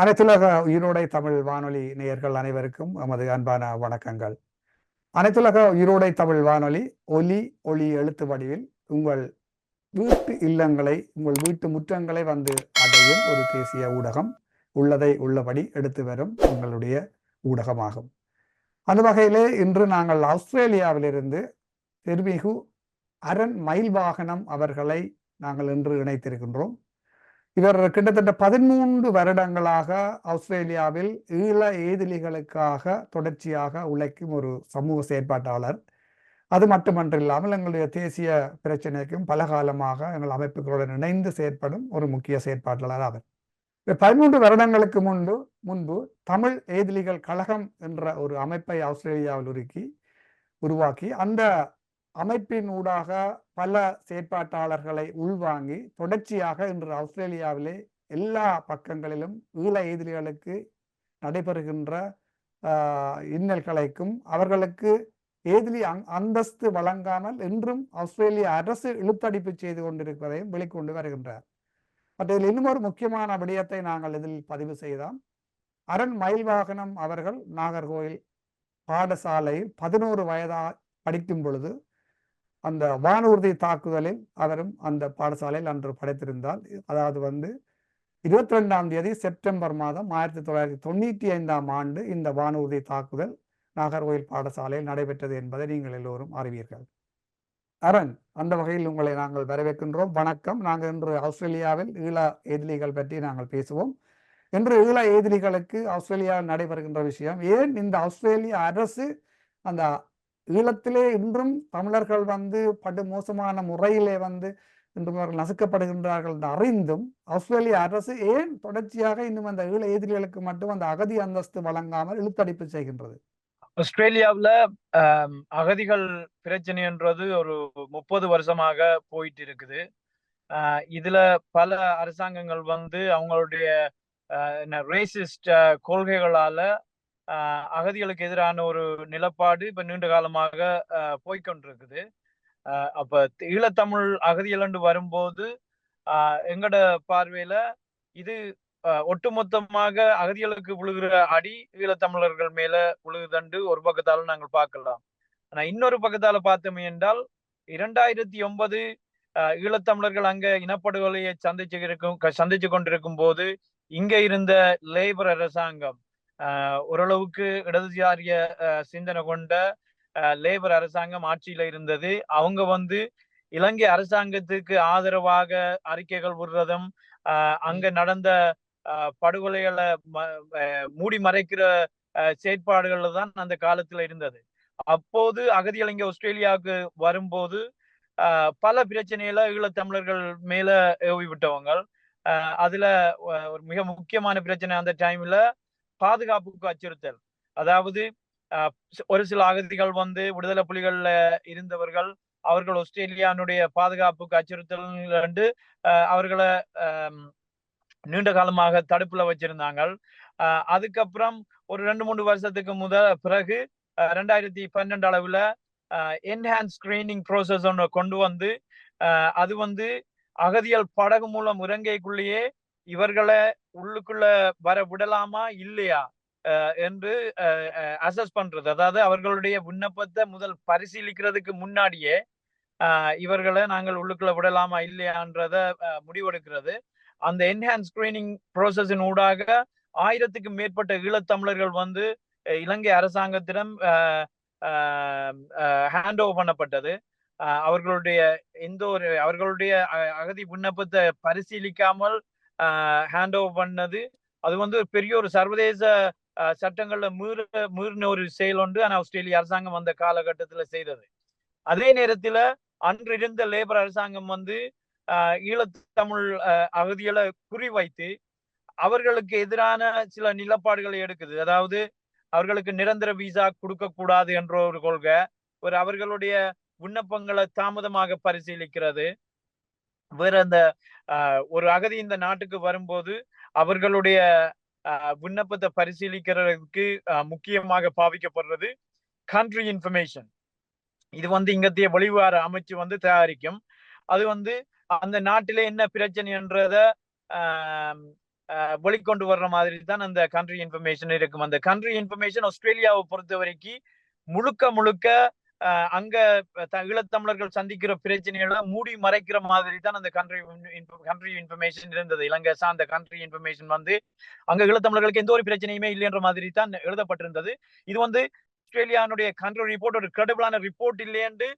அனைத்துலக உயிரோடை தமிழ் வானொலி நேயர்கள் அனைவருக்கும் நமது அன்பான வணக்கங்கள். அனைத்துலக உயிரோடை தமிழ் வானொலி ஒலி ஒளி எழுத்து வடிவில் உங்கள் வீட்டு இல்லங்களை உங்கள் வீட்டு முற்றங்களை வந்து அடையும் ஒரு தேசிய ஊடகம். உள்ளதை உள்ளபடி எடுத்து வரும் உங்களுடைய ஊடகமாகும். அந்த வகையிலே இன்று நாங்கள் ஆஸ்திரேலியாவிலிருந்து தெருமிகு அரண் மயில் வாகனம் அவர்களை நாங்கள் இன்று இணைத்திருக்கின்றோம். இவர் கிட்டத்தட்ட பதிமூன்று வருடங்களாக ஆஸ்திரேலியாவில் ஈழ ஏதிலிகளுக்காக தொடர்ச்சியாக உழைக்கும் ஒரு சமூக செயற்பாட்டாளர். அது மட்டுமன்றில்லாமல் எங்களுடைய தேசிய பிரச்சனைக்கும் பல காலமாக எங்கள் அமைப்புகளுடன் இணைந்து செயற்படும் ஒரு முக்கிய செயற்பாட்டாளர் அவர். பதிமூன்று வருடங்களுக்கு முன்பு முன்பு தமிழ் ஏதிலிகள் கழகம் என்ற ஒரு அமைப்பை ஆஸ்திரேலியாவில் உருக்கி உருவாக்கி அந்த அமைப்பின் ஊடாக பல செயற்பாட்டாளர்களை உள்வாங்கி தொடர்ச்சியாக இன்று ஆஸ்திரேலியாவிலே எல்லா பக்கங்களிலும் ஈழ எதிரிகளுக்கு நடைபெறுகின்ற இன்னல்களைக்கும் அவர்களுக்கு ஏதிலி அந்தஸ்து வழங்காமல் இன்றும் ஆஸ்திரேலிய அரசு இழுத்தடிப்பு செய்து கொண்டிருப்பதையும் வெளிக்கொண்டு வருகின்றார். மற்ற இதில் இன்னும் ஒரு முக்கியமான விடயத்தை நாங்கள் இதில் பதிவு செய்தோம் அரண் மயில் வாகனம் அவர்கள் நாகர்கோவில் பாடசாலையில் பதினோரு வயதா படிக்கும் பொழுது அந்த வானூர்தி தாக்குதலில் அவரும் அந்த பாடசாலையில் அன்று படைத்திருந்தால் அதாவது வந்து இருபத்தி ரெண்டாம் தேதி செப்டம்பர் மாதம் ஆயிரத்தி தொள்ளாயிரத்தி தொண்ணூற்றி ஐந்தாம் ஆண்டு இந்த வானூர்தி தாக்குதல் நாகர்கோயில் பாடசாலையில் நடைபெற்றது என்பதை நீங்கள் எல்லோரும் அறிவீர்கள். அரண் அந்த வகையில் உங்களை நாங்கள் வரவேற்கின்றோம். வணக்கம். நாங்கள் இன்று ஆஸ்திரேலியாவில் ஈழ எதிரிகள் பற்றி நாங்கள் பேசுவோம். இன்று ஈழ எதிரிகளுக்கு ஆஸ்திரேலியாவில் நடைபெறுகின்ற விஷயம் ஏன் இந்த ஆஸ்திரேலிய அரசு அந்த ஈழத்திலே இன்றும் தமிழர்கள் வந்து படு மோசமான முறையிலே வந்து இன்றும் அவர்கள் நசுக்கப்படுகின்றார்கள் என்று அறிந்தும் ஆஸ்திரேலிய அரசு ஏன் தொடர்ச்சியாக இன்னும் அந்த ஈழ எதிரிகளுக்கு மட்டும் அந்த அகதி அந்தஸ்து வழங்காமல் இழுத்தடிப்பு செய்கின்றது? ஆஸ்திரேலியாவில் அகதிகள் பிரச்சனைன்றது ஒரு முப்பது வருஷமாக போயிட்டு இருக்குது. இதுல பல அரசாங்கங்கள் வந்து அவங்களுடைய ரேசிஸ்ட் கொள்கைகளால அகதிகளுக்கு எதிரான ஒரு நிலப்பாடு இப்ப நீண்ட காலமாக போய்கொண்டிருக்குது அப்ப ஈழத்தமிழ் அகதிகள் வரும்போது எங்கட பார்வையில இது ஒட்டுமொத்தமாக அகதிகளுக்கு விழுகிற அடி ஈழத்தமிழர்கள் மேல விழுகுதண்டு ஒரு பக்கத்தால நாங்கள் பார்க்கலாம். ஆனா இன்னொரு பக்கத்தால பார்த்தோமே என்றால் இரண்டாயிரத்தி ஒன்பது ஈழத்தமிழர்கள் அங்க இனப்படுகொலையை சந்திச்சு இருக்கும் சந்திச்சு கொண்டிருக்கும் போது இங்க இருந்த லேபர் அரசாங்கம் ஓரளவுக்கு இடதுசாரிய சிந்தனை கொண்ட லேபர் அரசாங்கம் ஆட்சியில இருந்தது. அவங்க வந்து இலங்கை அரசாங்கத்துக்கு ஆதரவாக அறிக்கைகள் விடுறதும் அங்க நடந்த படுகொலைகளை மூடி மறைக்கிற செயற்பாடுகள்ல தான் அந்த காலத்துல இருந்தது. அப்போது அகதிகள் இங்க ஆஸ்திரேலியாவுக்கு வரும்போது பல பிரச்சனைகளை ஈழத்தமிழர்கள் மேல ஏவி விட்டவங்க அதுல ஒரு மிக முக்கியமான பிரச்சனை அந்த டைம்ல பாதுகாப்புக்கு அச்சுறுத்தல். அதாவது ஒரு சில அகதிகள் வந்து விடுதலை புலிகள்ல இருந்தவர்கள் அவர்கள் ஆஸ்திரேலியானுடைய பாதுகாப்புக்கு அச்சுறுத்தல் என்று அவர்களை நீண்ட காலமாக தடுப்புல வச்சிருந்தாங்க அதுக்கப்புறம் ஒரு ரெண்டு மூணு வருஷத்துக்கு முத பிறகு ரெண்டாயிரத்தி பன்னெண்டு அளவுல என்ஹான்ஸ் ஸ்கிரீனிங் ப்ரோசஸ் ஒன்று கொண்டு வந்து அது வந்து அகதியல் படகு மூலம் இறங்கைக்குள்ளேயே இவர்களை உள்ளுக்குள்ள வர விடலாமா? இல்லையா? என்று அசஸ் பண்றது. அதாவது அவர்களுடைய விண்ணப்பத்தை முதல் பரிசீலிக்கிறதுக்கு முன்னாடியே இவர்களை நாங்கள் உள்ளுக்குள்ள விடலாமா இல்லையான்றத முடிவெடுக்கிறது. அந்த என்ஹான்ஸ் ஸ்கிரீனிங் ப்ரோசஸின் ஊடாக ஆயிரத்துக்கு மேற்பட்ட ஈழத்தமிழர்கள் வந்து இலங்கை அரசாங்கத்திடம் ஹேண்ட் ஓவர் பண்ணப்பட்டது. அவர்களுடைய எந்த ஒரு அவர்களுடைய அகதி விண்ணப்பத்தை பரிசீலிக்காமல் ஹேண்ட் ஓவர் பண்ணது. அது வந்து பெரிய ஒரு சர்வதேச சட்டங்கள்ல மீற மீறின ஒரு செயல் ஒன்று. ஆனால் ஆஸ்திரேலிய அரசாங்கம் அந்த காலகட்டத்துல செய்தது. அதே நேரத்துல அன்று இருந்த லேபர் அரசாங்கம் வந்து ஈழத்தமிழ் அகதிகளை குறிவைத்து அவர்களுக்கு எதிரான சில நிலப்பாடுகளை எடுக்குது. அதாவது அவர்களுக்கு நிரந்தர விசா கொடுக்க கூடாது என்ற ஒரு கொள்கை ஒரு அவர்களுடைய விண்ணப்பங்களை தாமதமாக பரிசீலிக்கிறது. வேற அந்த ஆஹ், ஒரு அகதி இந்த நாட்டுக்கு வரும்போது அவர்களுடைய ஆஹ், விண்ணப்பத்தை பரிசீலிக்கிறதுக்கு முக்கியமாக பாவிக்கப்படுறது கண்ட்ரி இன்ஃபர்மேஷன் இது வந்து இங்கத்திய வெளிவார அமைச்சு வந்து தயாரிக்கும். அது வந்து அந்த நாட்டிலே என்ன பிரச்சனைன்றத ஆம், ஆஹ், வெளிக்கொண்டு வர்ற மாதிரி தான் அந்த கண்ட்ரி இன்ஃபர்மேஷன் இருக்கும். அந்த கண்ட்ரி இன்ஃபர்மேஷன் ஆஸ்திரேலியாவை பொறுத்த வரைக்கும் முழுக்க முழுக்க அங்க த- ஈழத்தமிழர்கள் சந்திக்கிற பிரச்சனைகளை மூடி மறைக்கிற மாதிரி தான் அந்த கண்ட்ரி கண்ட்ரி இன்ஃபர்மேஷன் இருந்தது. இலங்கை சார்ந்த கண்ட்ரி இன்ஃபர்மேஷன் வந்து அங்க ஈழத்தமிழர்களுக்கு எந்த ஒரு பிரச்சனையுமே இல்லைன்ற மாதிரி தான் எழுதப்பட்டிருந்தது. இது வந்து ஆஸ்திரேலியானுடைய கண்ட்ரி ரிப்போர்ட் ஒரு கிரெடிபிளான ரிப்போர்ட் இல்லையென்று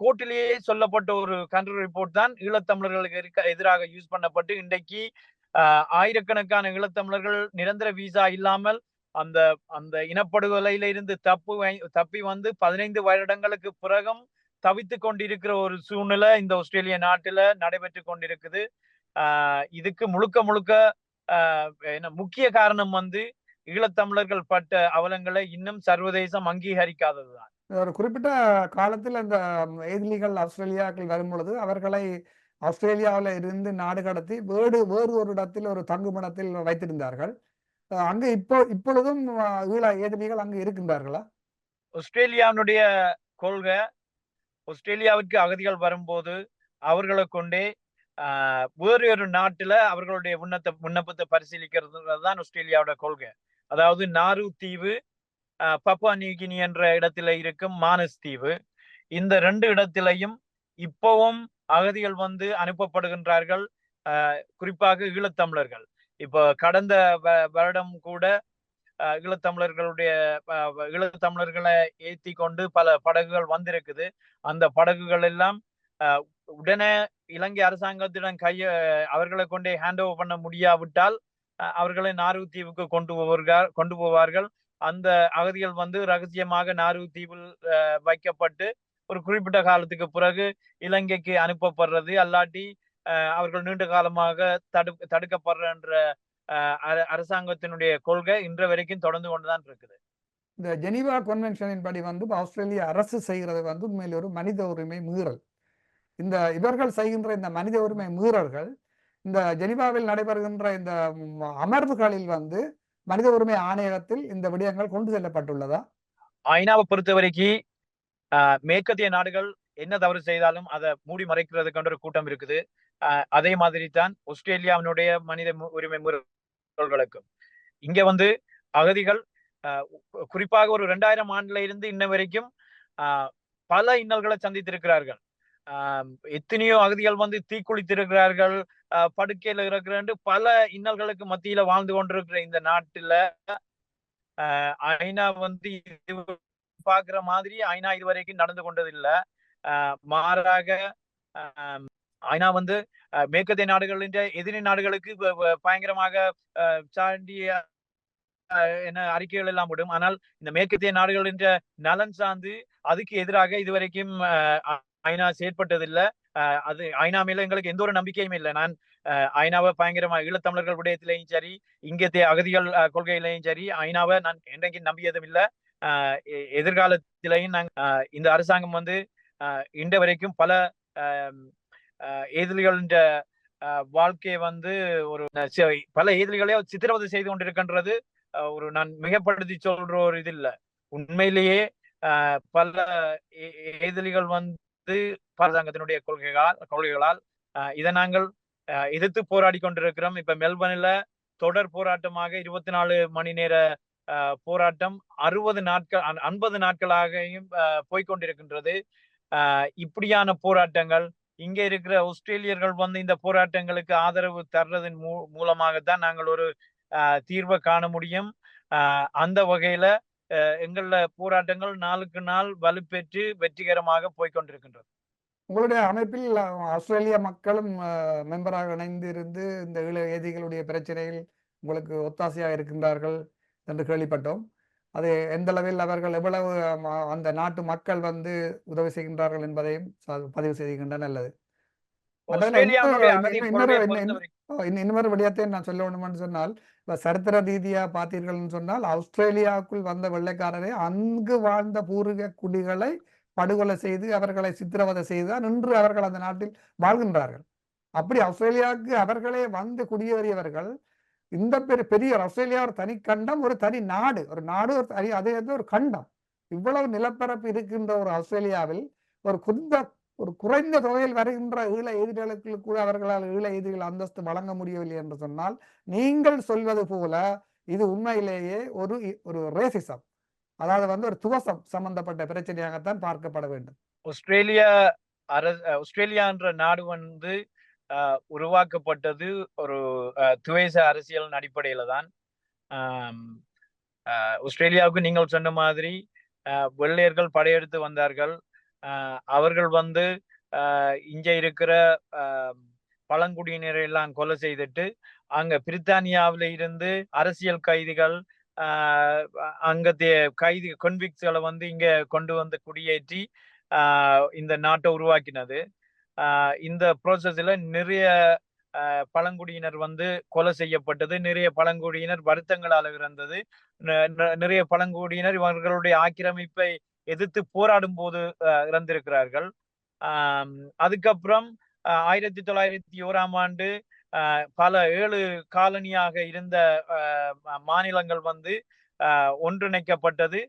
கோர்ட்டிலேயே சொல்லப்பட்ட ஒரு கண்ட்ரி ரிப்போர்ட் தான் ஈழத்தமிழர்களுக்கு இருக்க எதிராக யூஸ் பண்ணப்பட்டு இன்றைக்கு ஆஹ், ஆயிரக்கணக்கான ஈழத்தமிழர்கள் நிரந்தர விசா இல்லாமல் அந்த அந்த இனப்படுகொலையில இருந்து தப்பு வை- தப்பி வந்து பதினைந்து வருடங்களுக்கு பிறகும் தவித்து கொண்டிருக்கிற ஒரு சூழ்நிலை இந்த ஆஸ்திரேலிய நாட்டுல நடைபெற்று கொண்டிருக்குது. இதுக்கு முழுக்க முழுக்க என்ன முக்கிய காரணம் வந்து ஈழத்தமிழர்கள் பட்ட அவலங்களை இன்னும் சர்வதேசம் அங்கீகரிக்காததுதான். ஒரு குறிப்பிட்ட காலத்தில் அந்த எதிரிகள் ஆஸ்திரேலியாக்கள் வரும் பொழுது அவர்களை ஆஸ்திரேலியாவில் இருந்து நாடு கடத்தி வேறு வேறு ஒரு இடத்தில் ஒரு தங்குமிடத்தில் வைத்திருந்தார்கள். அங்கு இப்போ இப்பொழுதும் அஹ், ஈழ எதிரிகள் அங்கு இருக்கின்றார்களா? ஆஸ்திரேலியாவினுடைய கொள்கை ஆஸ்திரேலியாவிற்கு அகதிகள் வரும்போது அவர்களை கொண்டே ஆஹ், வேறு ஒரு நாட்டுல அவர்களுடைய விண்ணத்த விண்ணப்பத்தை பரிசீலிக்கிறது தான் ஆஸ்திரேலியாவோட கொள்கை. அதாவது நாரு தீவு ஆஹ், நியூகினி என்ற இடத்துல இருக்கும் மானஸ் தீவு. இந்த ரெண்டு இடத்திலையும் இப்பவும் அகதிகள் வந்து அனுப்பப்படுகின்றார்கள் ஆஹ், குறிப்பாக ஈழத்தமிழர்கள். இப்போ கடந்த வ- வருடம் கூட ஈழத்தமிழர்களுடைய ஈழத்தமிழர்களை ஏற்றி கொண்டு பல படகுகள் வந்திருக்குது. அந்த படகுகள் எல்லாம் உடனே இலங்கை அரசாங்கத்திடம் கைய அவர்களை கொண்டே ஹேண்ட் ஓவர் பண்ண முடியாவிட்டால் அவர்களை நார்வு தீவுக்கு கொண்டு போவார்கள் கொண்டு போவார்கள். அந்த அகதிகள் வந்து ரகசியமாக நார்வு தீவில் வைக்கப்பட்டு ஒரு குறிப்பிட்ட காலத்துக்கு பிறகு இலங்கைக்கு அனுப்பப்படுறது. அல்லாட்டி அவர்கள் நீண்ட காலமாக தடு அர- அரசாங்கத்தினுடைய கொள்கை இன்று வரைக்கும் தொடர்ந்து கொண்டுதான் இருக்குது. இந்த ஜெனீவா கன்வென்ஷனின் படி வந்து ஆஸ்திரேலிய அரசு செய்கிறது வந்து உண்மையில் ஒரு மனித உரிமை மீறல். இந்த இவர்கள் செய்கின்ற இந்த மனித உரிமை மீறல்கள் இந்த ஜெனீவாவில் நடைபெறுகின்ற இந்த அமர்வுகளில் வந்து மனித உரிமை ஆணையகத்தில் இந்த விடயங்கள் கொண்டு செல்லப்பட்டுள்ளதா? ஐநாவை பொறுத்த வரைக்கும் ஆஹ், மேற்கத்திய நாடுகள் என்ன தவறு செய்தாலும் அதை மூடி மறைக்கிறதுக்கான ஒரு கூட்டம் இருக்குது. அதே மாதிரி தான் ஆஸ்திரேலியாவினுடைய மனித உரிமை முறைகளுக்கும். இங்க வந்து அகதிகள் ஆஹ், குறிப்பாக ஒரு ரெண்டாயிரம் ஆண்டுல இருந்து இன்ன வரைக்கும் ஆஹ், பல இன்னல்களை சந்தித்திருக்கிறார்கள். ஆஹ், எத்தனையோ அகதிகள் வந்து தீக்குளித்திருக்கிறார்கள் படுக்கையில இருக்கிற பல இன்னல்களுக்கு மத்தியில வாழ்ந்து கொண்டிருக்கிற இந்த நாட்டுல ஆஹ், ஐநா வந்து பாக்குற மாதிரி ஐநா இதுவரைக்கும் நடந்து கொண்டதில்லை. ஆஹ், மாறாக ஐநா வந்து ஆஹ், மேற்கத்திய நாடுகளின் எதிரி நாடுகளுக்கு பயங்கரமாக சாண்டிய என்ன அறிக்கைகள் எல்லாம் விடும். ஆனால் இந்த மேற்கத்திய நாடுகளின் நலன் சார்ந்து அதுக்கு எதிராக இதுவரைக்கும் ஐநா செயற்பட்டதில்லை. ஆஹ், அது ஐநா மேல எங்களுக்கு எந்த ஒரு நம்பிக்கையும் இல்லை. நான் ஐநாவை பயங்கரமா ஈழத்தமிழர்கள் விடயத்திலையும் சரி இங்கத்திய அகதிகள் கொள்கையிலையும் சரி ஐநாவை நான் என்றைக்கும் நம்பியதும் இல்லை. ஆஹ், எதிர்காலத்திலையும் நாங்க இந்த அரசாங்கம் வந்து ஆஹ், இன்ற வரைக்கும் பல எதிரிகளின் ஆஹ், வாழ்க்கையை வந்து ஒரு பல எதிரிகளே சித்திரவதை செய்து கொண்டிருக்கின்றது. ஒரு நான் மிகப்படுத்தி சொல்ற ஒரு இது இல்ல. உண்மையிலேயே ஆஹ், பல எதிரிகள் வந்து அரசாங்கத்தினுடைய கொள்கைகளால் கொள்கைகளால் ஆஹ், இதை நாங்கள் எதிர்த்து போராடி கொண்டிருக்கிறோம். இப்ப மெல்பர்னில் தொடர் போராட்டமாக இருபத்தி நாலு மணி நேர ஆஹ், போராட்டம் அறுபது நாட்கள் ஐம்பது நாட்களாகவும் போய்கொண்டிருக்கின்றது போய்க்கொண்டிருக்கின்றது ஆஹ், இப்படியான போராட்டங்கள் இங்க இருக்கிற ஆஸ்திரேலியர்கள் வந்து இந்த போராட்டங்களுக்கு ஆதரவு தர்றதன் மூ மூலமாகத்தான் நாங்கள் ஒரு தீர்வை காண முடியும். அந்த வகையில எங்கள போராட்டங்கள் நாளுக்கு நாள் வலுப்பெற்று வெற்றிகரமாக போய்கொண்டிருக்கின்றது உங்களுடைய அமைப்பில் ஆஸ்திரேலிய மக்களும் மெம்பராக இணைந்து இருந்து இந்த ஈழ ஏதிகளுடைய பிரச்சனையில் உங்களுக்கு ஒத்தாசையாக இருக்கின்றார்கள் என்று கேள்விப்பட்டோம். அது எந்த அளவில் அவர்கள் எவ்வளவு அந்த நாட்டு மக்கள் வந்து உதவி செய்கின்றார்கள் என்பதையும் பதிவு செய்கின்ற நல்லது இன்னொரு- அகதி இன்னொரு- கொள்கையை இன்னொரு- பொறுத்தவரைக்கும் ஓ, இன்னும் இன்னொரு விடயத்தை நான் சொல்ல வேண்டும்னு சொன்னால் இப்ப சரித்திர ரீதியா பார்த்தீர்கள்னு சொன்னால் ஆஸ்திரேலியாவுக்குள் வந்த வெள்ளைக்காரரை அங்கு வாழ்ந்த பூர்வீக குடிகளை படுகொலை செய்து அவர்களை சித்திரவதை செய்துதான் இன்று அவர்கள் அந்த நாட்டில் வாழ்கின்றார்கள். அப்படி ஆஸ்திரேலியாவுக்கு அவர்களே வந்து குடியேறியவர்கள் இந்த பெரிய பெரிய ஆஸ்திரேலியா ஒரு தனி கண்டம் ஒரு தனி நாடு. ஒரு நாடு ஒரு தனி அதே ஒரு கண்டம். இவ்வளவு நிலப்பரப்பு இருக்கின்ற ஒரு ஆஸ்திரேலியாவில் ஒரு குந்த ஒரு குறைந்த தொகையில் வருகின்ற ஈழ எதிரிகளுக்கு கூட அவர்களால் ஈழ எதிரிகள் அந்தஸ்து வழங்க முடியவில்லை என்று சொன்னால் நீங்கள் சொல்வது போல இது உண்மையிலேயே ஒரு இ- ஒரு ரேசிசம் அதாவது வந்து ஒரு துவசம் சம்பந்தப்பட்ட பிரச்சனையாகத்தான் பார்க்கப்பட வேண்டும். ஆஸ்திரேலியா அரசு ஆஸ்திரேலியான்ற நாடு வந்து உருவாக்கப்பட்டது ஒரு அஹ், துவேச அரசியலின் அடிப்படையில தான். ஆஸ்திரேலியாவுக்கு நீங்கள் சொன்ன மாதிரி அஹ், வெள்ளையர்கள் படையெடுத்து வந்தார்கள். அவர்கள் வந்து அஹ், இங்க இருக்கிற பழங்குடியினரை எல்லாம் கொலை செய்துட்டு அங்க பிரித்தானியாவில இருந்து அரசியல் கைதிகள் ஆஹ் கைதி கொன்விக்ஸ்களை வந்து இங்க கொண்டு வந்து குடியேற்றி ஆஹ் இந்த நாட்டை உருவாக்கினது. இந்த ப்ரோசஸ்ல நிறைய ஆஹ் பழங்குடியினர் வந்து கொலை செய்யப்பட்டது நிறைய பழங்குடியினர் வருத்தங்களால் இறந்தது ந- நிறைய பழங்குடியினர் இவர்களுடைய ஆக்கிரமிப்பை எதிர்த்து போராடும் போது இறந்திருக்கிறார்கள். அதுக்கப்புறம் ஆயிரத்தி தொள்ளாயிரத்தி ஓராம் ஆண்டு ஆஹ் பல ஏழு காலனியாக இருந்த மாநிலங்கள் வந்து ஆஹ் ஒன்றிணைக்கப்பட்டது.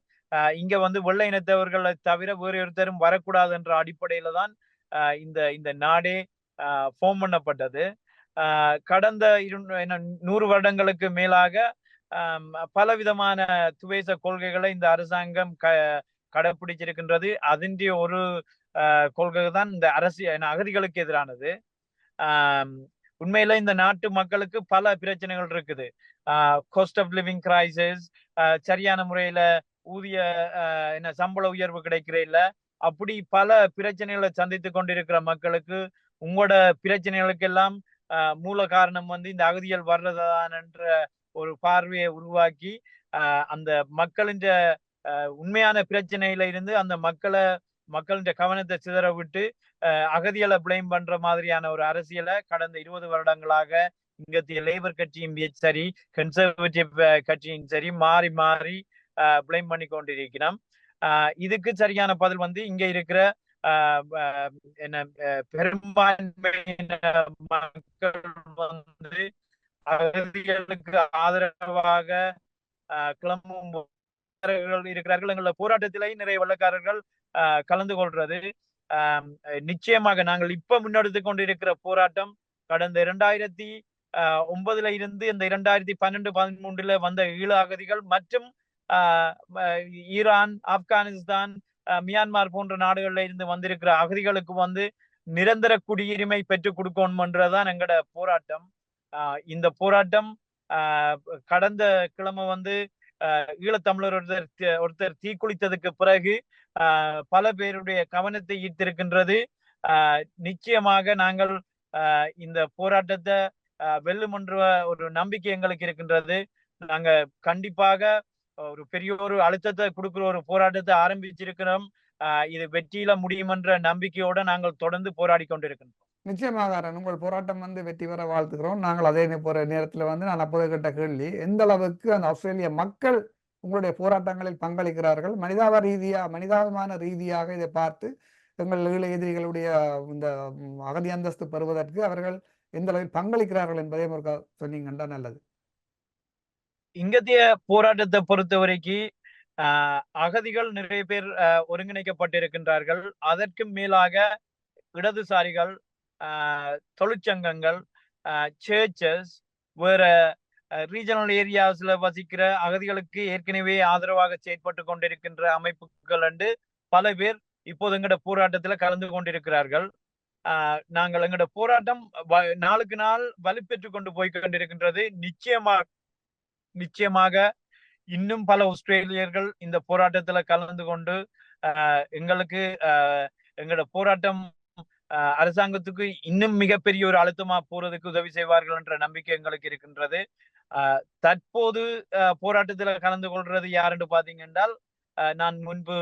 இங்க வந்து வெள்ளை இனத்தவர்களை தவிர வேறு ஒருத்தரும் வரக்கூடாது என்ற அடிப்படையில தான் இந்த இந்த நாடே ஃபார்ம் பண்ணப்பட்டது. ஆஹ் கடந்த இரு என்ன, நூறு வருடங்களுக்கு மேலாக பலவிதமான துவேச கொள்கைகளை இந்த அரசாங்கம் க கடைபிடிச்சிருக்கின்றது அதன் ஒரு ஆஹ் கொள்கை தான் இந்த அரசியல் அகதிகளுக்கு எதிரானது. உண்மையில இந்த நாட்டு மக்களுக்கு பல பிரச்சனைகள் இருக்குது. காஸ்ட் ஆஃப் லிவிங் கிரைசிஸ் சரியான முறையில ஊதிய ஆஹ் என்ன சம்பள உயர்வு கிடைக்கிற இல்லை அப்படி பல பிரச்சனைகளை சந்தித்து கொண்டிருக்கிற மக்களுக்கு உங்களோட பிரச்சனைகளுக்கெல்லாம் ஆஹ் மூல காரணம் வந்து இந்த அகதிகள் வர்றதுதான் என்ற ஒரு பார்வையை உருவாக்கி ஆஹ் அந்த மக்களின் ஆஹ் உண்மையான பிரச்சனையில இருந்து அந்த மக்களை மக்களின் கவனத்தை சிதற விட்டு அகதிகளை பிளேம் பண்ற மாதிரியான ஒரு அரசியலை கடந்த இருபது வருடங்களாக இங்கத்திய லேபர் கட்சியும் சரி கன்சர்வேட்டிவ் கட்சியும் சரி மாறி மாறி பிளேம் பண்ணி கொண்டிருக்கிறோம். இதுக்கு சரியான பதில் வந்து இங்க இருக்கிற என்ன ஆஹ் பெரும்பான்மையின மக்கள் வந்து அகதிகளுக்கு ஆதரவாக கிளம்பும் இருக்கிறார்கள். எங்கள போராட்டத்திலே நிறைய வெள்ளக்காரர்கள் ஆஹ் கலந்து கொள்றது. ஆஹ் நிச்சயமாக நாங்கள் இப்ப முன்னெடுத்து கொண்டிருக்கிற போராட்டம் கடந்த இரண்டாயிரத்தி ஆஹ் ஒன்பதுல இருந்து இந்த இரண்டாயிரத்தி பன்னெண்டு பதிமூன்றுல வந்த ஈழ அகதிகள் மற்றும் ஈரான் ஆப்கானிஸ்தான் ஆஹ் மியான்மர் போன்ற நாடுகள்ல இருந்து வந்திருக்கிற அகதிகளுக்கு வந்து நிரந்தர குடியுரிமை பெற்றுக் கொடுக்கணும்ன்றதான் எங்களோட போராட்டம். ஆஹ் இந்த போராட்டம் ஆஹ் கடந்த கிழமை வந்து ஆஹ் ஈழத்தமிழர் ஒருத்தர் ஒருத்தர் தீக்குளித்ததுக்கு பிறகு ஆஹ் பல பேருடைய கவனத்தை ஈர்த்திருக்கின்றது. ஆஹ் நிச்சயமாக நாங்கள் இந்த போராட்டத்தை ஆஹ் ஒரு நம்பிக்கை எங்களுக்கு இருக்கின்றது. நாங்க கண்டிப்பாக ஒரு பெரிய ஒரு அழுத்தத்தை கொடுக்கிற ஒரு போராட்டத்தை ஆரம்பிச்சிருக்கிறோம். இது வெற்றியில முடியும் என்ற நம்பிக்கையோட நாங்கள் தொடர்ந்து போராடி கொண்டிருக்கின்றோம் நிச்சயமாக உங்கள் போராட்டம் வந்து வெற்றி பெற வாழ்த்துக்கிறோம் நாங்கள் அதே போற நேரத்தில் வந்து நான் அப்போது கேட்ட கேள்வி எந்த அளவுக்கு அந்த ஆஸ்திரேலிய மக்கள் உங்களுடைய போராட்டங்களில் பங்களிக்கிறார்கள்? மனிதாப ரீதியா மனிதாபிமான ரீதியாக இதை பார்த்து எங்கள் ஈழ எதிரிகளுடைய இந்த அகதி அந்தஸ்து பெறுவதற்கு அவர்கள் எந்த அளவில் பங்களிக்கிறார்கள் என்பதையும் ஒரு சொன்னீங்கன்னா நல்லது. இங்கத்திய போராட்டத்தை பொறுத்த வரைக்கும் அகதிகள் நிறைய பேர் ஒருங்கிணைக்கப்பட்டிருக்கின்றார்கள். அதற்கு மேலாக இடதுசாரிகள் ஆஹ் தொழிற்சங்கங்கள் சேர்ச்சஸ் வேற ரீஜனல் ஏரியாஸ்ல வசிக்கிற அகதிகளுக்கு ஏற்கனவே ஆதரவாக செயற்பட்டு கொண்டிருக்கின்ற அமைப்புகள் என்று பல பேர் இப்போது எங்கட போராட்டத்துல கலந்து கொண்டிருக்கிறார்கள். ஆஹ் நாங்கள் எங்கட போராட்டம் வ- நாளுக்கு நாள் வலுப்பெற்று கொண்டு போய் கொண்டிருக்கின்றது. நிச்சயமாக நிச்சயமாக இன்னும் பல ஆஸ்திரேலியர்கள் இந்த போராட்டத்துல கலந்து கொண்டு எங்களுக்கு ஆஹ் எங்களோட போராட்டம் அரசாங்கத்துக்கு இன்னும் மிகப்பெரிய ஒரு அழுத்தமா போறதுக்கு உதவி செய்வார்கள் என்ற நம்பிக்கை எங்களுக்கு இருக்கின்றது. ஆஹ் தற்போது ஆஹ் போராட்டத்துல கலந்து கொள்றது யாருன்னு பாத்தீங்க என்றால் நான் முன்பு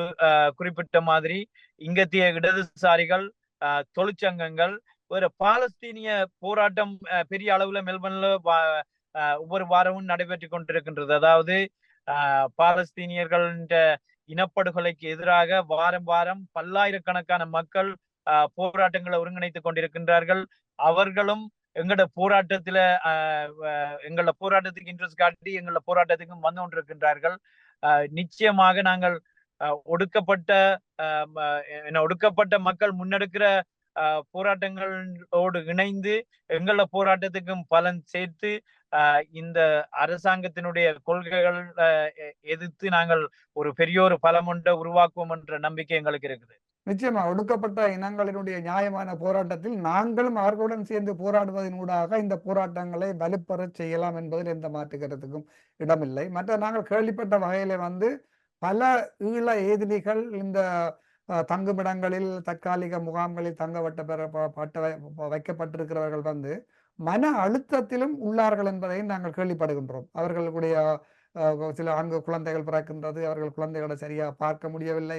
குறிப்பிட்ட மாதிரி இங்கத்திய இடதுசாரிகள் ஆஹ் தொழிற்சங்கங்கள் ஒரு பாலஸ்தீனிய போராட்டம் பெரிய அளவுல மெல்பர்ன்ல ஒவ்வொரு வாரமும் நடைபெற்று கொண்டிருக்கின்றது. அதாவது பாலஸ்தீனியர்கள் பாலஸ்தீனியர்களின் இனப்படுகொலைக்கு எதிராக வாரம் வாரம் பல்லாயிரக்கணக்கான மக்கள் போராட்டங்களை ஒருங்கிணைத்துக் கொண்டிருக்கின்றார்கள். அவர்களும் எங்களோட போராட்டத்துல அஹ், எங்களோட போராட்டத்துக்கு இன்ட்ரெஸ்ட் காட்டி எங்களோட போராட்டத்துக்கும் வந்து கொண்டிருக்கின்றார்கள். அஹ், நிச்சயமாக நாங்கள் அஹ், ஒடுக்கப்பட்ட என்ன ஒடுக்கப்பட்ட மக்கள் முன்னெடுக்கிற போராட்டங்களோடு இணைந்து எங்களோட போராட்டத்துக்கும் பலன் சேர்த்து இந்த அரசாங்கத்தினுடைய கொள்கைகள் எதிர்த்து நாங்கள் ஒரு பெரிய ஒரு பலம் ஒன்றை உருவாக்குவோம் என்ற நம்பிக்கை எங்களுக்கு இருக்குது. நிச்சயமா. ஒடுக்கப்பட்ட இனங்களினுடைய நியாயமான போராட்டத்தில் நாங்களும் அவர்களுடன் சேர்ந்து போராடுவதனூடாக இந்த போராட்டங்களை வலுப்பெற செய்யலாம் என்பதில் எந்த மாற்று இடமில்லை. மற்ற நாங்கள் கேள்விப்பட்ட வகையில வந்து பல ஈழ ஏதிலிகள் இந்த அஹ், தங்குமிடங்களில் தற்காலிக முகாம்களில் தங்க வட்ட பெற ப- பட்ட வை- வைக்கப்பட்டிருக்கிறவர்கள் வந்து மன அழுத்தத்திலும் உள்ளார்கள் என்பதையும் நாங்கள் கேள்விப்படுகின்றோம். அவர்களுடைய சில ஆண்கு குழந்தைகள் பிறக்கின்றது அவர்கள் குழந்தைகளை சரியா பார்க்க முடியவில்லை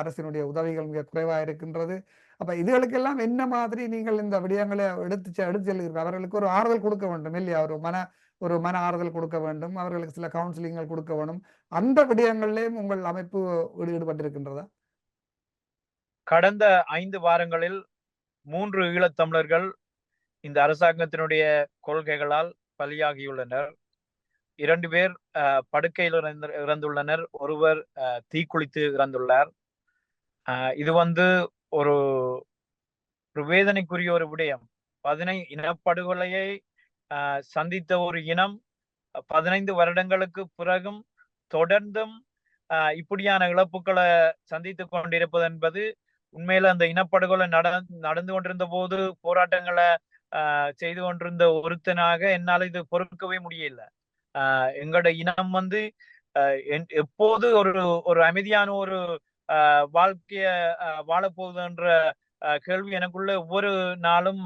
அரசினுடைய உதவிகள் மிக குறைவாக இருக்கின்றது. அப்ப இதுகளுக்கெல்லாம் என்ன மாதிரி நீங்கள் இந்த விடயங்களை எடுத்து எடுத்து செல்கிறீர்கள்? அவர்களுக்கு ஒரு ஆறுதல் கொடுக்க வேண்டும் இல்லையா? ஒரு மன ஒரு மன ஆறுதல் கொடுக்க வேண்டும். அவர்களுக்கு சில கவுன்சிலிங்கள் கொடுக்க வேண்டும். அந்த விடயங்கள்லேயும் உங்கள் அமைப்பு ஈடுபட்டிருக்கின்றதா? கடந்த ஐந்து வாரங்களில் மூன்று ஈழத்தமிழர்கள் இந்த அரசாங்கத்தினுடைய கொள்கைகளால் பலியாகியுள்ளனர். இரண்டு பேர் அஹ், படுக்கையில் இறந்துள்ளனர். ஒருவர் தீக்குளித்து இறந்துள்ளார். இது வந்து ஒரு ஒரு வேதனைக்குரிய ஒரு விடயம். பதினை இனப்படுகொலையை அஹ், சந்தித்த ஒரு இனம் பதினைந்து வருடங்களுக்கு பிறகும் தொடர்ந்தும் அஹ், இப்படியான இழப்புகளை சந்தித்துக் கொண்டிருப்பது என்பது உண்மையில அந்த இனப்படுகொலை நட நடந்து கொண்டிருந்த போது போராட்டங்களை செய்து கொண்டிருந்த ஒருத்தனாக என்னால இது பொறுக்கவே முடியல. ஆஹ் எங்களோட இனம் வந்து எப்போது ஒரு ஒரு அமைதியான ஒரு ஆஹ் வாழ்க்கைய வாழப்போகுதுன்ற கேள்வி எனக்குள்ள ஒவ்வொரு நாளும்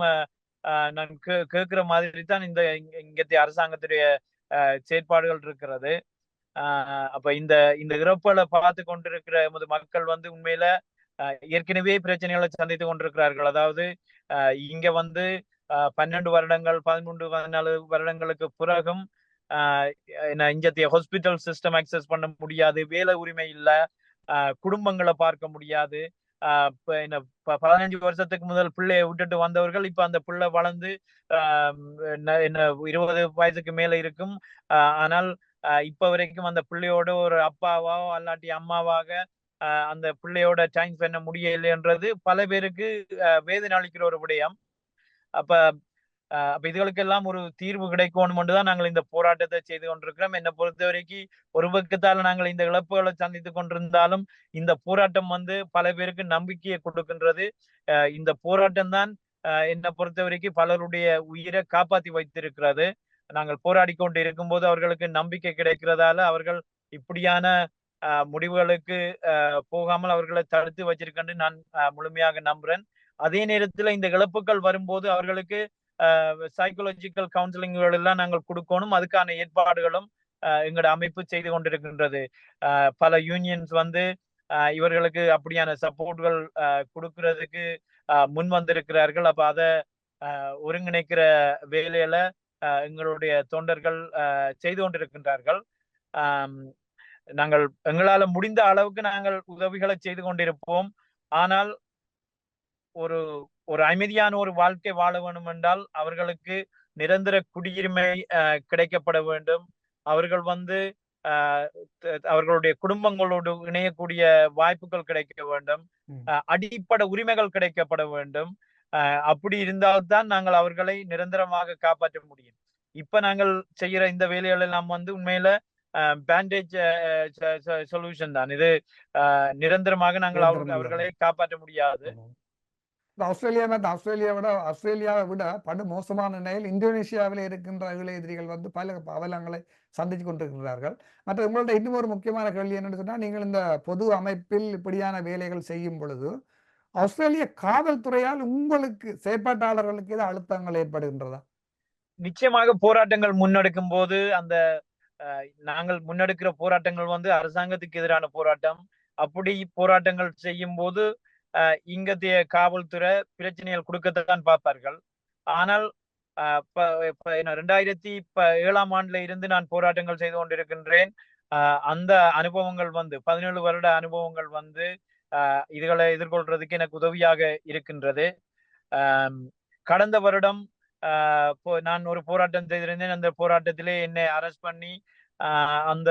ஆஹ் நான் கே கேட்கிற மாதிரி தான் இந்த இங்க- இங்கத்திய அரசாங்கத்துடைய செயற்பாடுகள் இருக்கிறது. ஆஹ் அப்ப இந்த இந்த இறப்பலை பார்த்து கொண்டிருக்கிற எமது மக்கள் வந்து உண்மையில ஏற்கனவே பிரச்சனைகளை சந்தித்து கொண்டிருக்கிறார்கள். அதாவது ஆஹ் இங்க வந்து பன்னெண்டு வருடங்கள் பதிமூன்று பதினாலு வருடங்களுக்கு பிறகும் ஆஹ் என்ன இங்கத்திய ஹாஸ்பிட்டல் சிஸ்டம் அக்சஸ் பண்ண முடியாது வேலை உரிமை இல்லை குடும்பங்களை பார்க்க முடியாது என்ன ப- பதினஞ்சு வருஷத்துக்கு முதல் பிள்ளையை விட்டுட்டு வந்தவர்கள் இப்ப அந்த பிள்ளை வளர்ந்து ஆஹ் என்ன என்ன இருபது வயசுக்கு மேல இருக்கும் ஆனால் இப்ப வரைக்கும் அந்த பிள்ளையோட ஒரு அப்பாவோ அல்லாட்டி அம்மாவாக அந்த பிள்ளையோட டைம் பண்ண முடியலைன்றது பல பேருக்கு வேதனை அளிக்கிற ஒரு விடயம் அப்ப ஆஹ் அப்ப இதுகளுக்கெல்லாம் ஒரு தீர்வு கிடைக்கணும் தான் நாங்கள் இந்த போராட்டத்தை செய்து கொண்டிருக்கிறோம். என்னை பொறுத்த வரைக்கும் ஒரு பக்கத்தால நாங்கள் இந்த இழப்புகளை சந்தித்துக் கொண்டிருந்தாலும் இந்த போராட்டம் வந்து பல பேருக்கு நம்பிக்கையை கொடுக்கின்றது. இந்த போராட்டம் தான் என்னை பொறுத்த வரைக்கும் பலருடைய உயிரை காப்பாத்தி வைத்திருக்கிறது. நாங்கள் போராடி கொண்டு இருக்கும்போது அவர்களுக்கு நம்பிக்கை கிடைக்கிறதால அவர்கள் இப்படியான முடிவுகளுக்கு போகாமல் அவர்களை தடுத்து வச்சிருக்கேன்னு நான் முழுமையாக நம்புறேன். அதே நேரத்துல இந்த இழப்புகள் வரும்போது அவர்களுக்கு சைக்கோலஜிக்கல் கவுன்சிலிங்குகள் எல்லாம் நாங்கள் கொடுக்கணும். அதுக்கான ஏற்பாடுகளும் எங்களோட அமைப்பு செய்து கொண்டிருக்கின்றது. ஆஹ் பல யூனியன்ஸ் வந்து ஆஹ் இவர்களுக்கு அப்படியான சப்போர்ட்கள் கொடுக்கறதுக்கு முன் வந்திருக்கிறார்கள். அப்ப அதை ஆஹ் ஒருங்கிணைக்கிற வேலையில எங்களுடைய தொண்டர்கள் செய்து கொண்டிருக்கின்றார்கள். ஆஹ் நாங்கள் எங்களால முடிந்த அளவுக்கு நாங்கள் உதவிகளை செய்து கொண்டிருப்போம். ஆனால் ஒரு ஒரு அமைதியான ஒரு வாழ்க்கை வாழ வேண்டும் என்றால் அவர்களுக்கு நிரந்தர குடியுரிமை கிடைக்கப்பட வேண்டும். அவர்கள் வந்து அவர்களுடைய குடும்பங்களோடு இணையக்கூடிய வாய்ப்புகள் கிடைக்க வேண்டும். அடிப்படை உரிமைகள் கிடைக்கப்பட வேண்டும். அப்படி இருந்தால்தான் நாங்கள் அவர்களை நிரந்தரமாக காப்பாற்ற முடியும். இப்ப நாங்கள் செய்யற இந்த வேலைகள் எல்லாம் வந்து உண்மையில பேண்டேஜ் சொல்யூஷன் தான். இது நிரந்தரமாக நாங்கள் அவர்களை காப்பாற்ற முடியாது. ஆஸ்திரேலியா ஆஸ்திரேலியா விட ஆஸ்திரேலியாவை விட படு மோசமான நிலையில் இந்தோனேஷியாவில் இருக்கின்ற அகில எதிரிகள் வந்து பல அவலங்களை சந்தித்து கொண்டிருக்கிறார்கள். மற்ற உங்கள்ட்ட இன்னும் ஒரு முக்கியமான கேள்வி என்னன்னு சொன்னால் நீங்கள் இந்த பொது அமைப்பில் இப்படியான வேலைகள் செய்யும் பொழுது ஆஸ்திரேலிய காவல்துறையால் உங்களுக்கு செயற்பாட்டாளர்களுக்கு ஏதாவது அழுத்தங்கள் ஏற்படுகின்றதா? நிச்சயமாக போராட்டங்கள் முன்னெடுக்கும் போது அந்த நாங்கள் முன்னெடுக்கிற போராட்டங்கள் வந்து அரசாங்கத்துக்கு எதிரான போராட்டம். அப்படி போராட்டங்கள் செய்யும் போது இங்கத்திய காவல்துறை பிரச்சனைகள் கொடுக்கத்தான் பார்ப்பார்கள். ஆனால் அஹ், ரெண்டாயிரத்தி ஏழாம் ஆண்டுல இருந்து நான் போராட்டங்கள் செய்து கொண்டிருக்கின்றேன். அந்த அனுபவங்கள் வந்து பதினேழு வருட அனுபவங்கள் வந்து இதுகளை எதிர்கொள்றதுக்கு எனக்கு உதவியாக இருக்கின்றது. கடந்த வருடம் ஆஹ், போ- நான் ஒரு போராட்டம் செய்திருந்தேன். அந்த போராட்டத்திலே என்னை அரெஸ்ட் பண்ணி ஆஹ், அந்த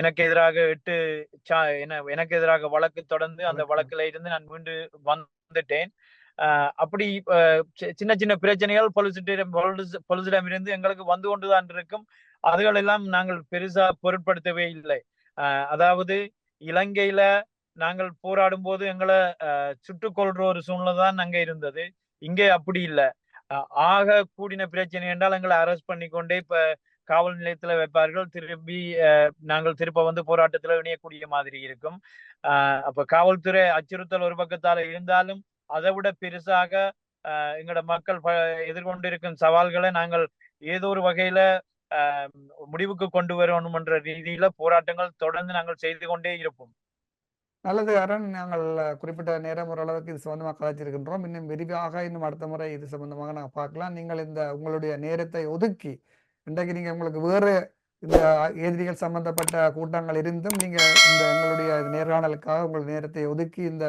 எனக்கு எதிராக எட்டு எனக்கு எதிராக வழக்கு தொடர்ந்து அந்த வழக்கு. வழக்குல இருந்து நான் மீண்டு வந்துட்டேன். அப்படி சின்ன சின்ன பிரச்சனைகள் பொலிசிட்டிடம் பொலிசிடம் இருந்து எங்களுக்கு வந்து கொண்டுதான் இருக்கும். அதுகள் எல்லாம் நாங்கள் பெருசா பொருட்படுத்தவே இல்லை. அதாவது இலங்கையில நாங்கள் போராடும் போது எங்களை ஆஹ், சுட்டுக் கொள்ற ஒரு சூழ்நிலை தான் அங்க இருந்தது. இங்கே அப்படி இல்லை. ஆக கூடின பிரச்சனை என்றால் எங்களை அரெஸ்ட் பண்ணி கொண்டே இப்ப காவல் நிலையத்துல வைப்பார்கள். திரும்பி நாங்கள் திருப்ப வந்து போராட்டத்துல இணையக்கூடிய மாதிரி இருக்கும். ஆஹ், அப்ப காவல்துறை அச்சுறுத்தல் ஒரு பக்கத்தால இருந்தாலும் அதை விட பெருசாக ஆஹ், எங்களோட மக்கள் ப- எதிர்கொண்டிருக்கும் சவால்களை நாங்கள் ஏதோ ஒரு வகையில ஆஹ், முடிவுக்கு கொண்டு வரணும் என்ற ரீதியில போராட்டங்கள் தொடர்ந்து நாங்கள் செய்து கொண்டே இருப்போம். நல்லது அரண். நாங்கள் குறிப்பிட்ட நேரம் ஓரளவுக்கு இது சம்பந்தமாக கலாச்சிருக்கின்றோம் இன்னும் விரிவாக இன்னும் அடுத்த முறை இது சம்பந்தமாக நாங்கள் பார்க்கலாம். நீங்கள் இந்த உங்களுடைய நேரத்தை ஒதுக்கி இன்றைக்கு நீங்க உங்களுக்கு வேறு இந்த எதிரிகள் சம்பந்தப்பட்ட கூட்டங்கள் இருந்தும் நீங்க இந்த எங்களுடைய நேர்காணலுக்காக உங்கள் நேரத்தை ஒதுக்கி இந்த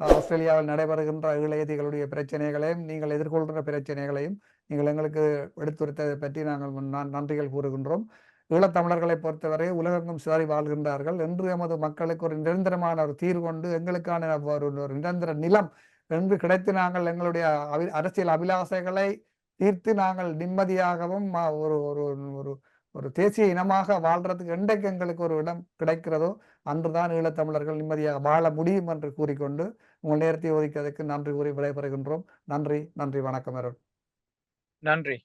ஆஸ்திரேலியாவில் நடைபெறுகின்ற இளையதிகளுடைய பிரச்சனைகளையும் நீங்கள் எதிர்கொள்கின்ற பிரச்சனைகளையும் நீங்கள் எங்களுக்கு எடுத்துரைத்ததை பற்றி நாங்கள் நன்றிகள் கூறுகின்றோம். ஈழத்தமிழர்களை பொறுத்தவரை உலகெங்கும் சிதறி வாழ்கின்றார்கள். என்று எமது மக்களுக்கு ஒரு நிரந்தரமான ஒரு தீர்வு கொண்டு எங்களுக்கான ஒரு ஒரு நிரந்தர நிலம் என்று கிடைத்து நாங்கள் எங்களுடைய அரசியல் அபிலாசைகளை தீர்த்து நாங்கள் நிம்மதியாகவும் ஒரு ஒரு ஒரு ஒரு தேசிய இனமாக வாழ்றதுக்கு என்றைக்கு எங்களுக்கு ஒரு இடம் கிடைக்கிறதோ அன்றுதான் ஈழத்தமிழர்கள் நிம்மதியாக வாழ முடியும் என்று கூறிக்கொண்டு உங்கள் நேரத்தை ஒதுக்கியதற்கு நன்றி கூறி விடைபெறுகின்றோம். நன்றி நன்றி வணக்கம் அருண். நன்றி.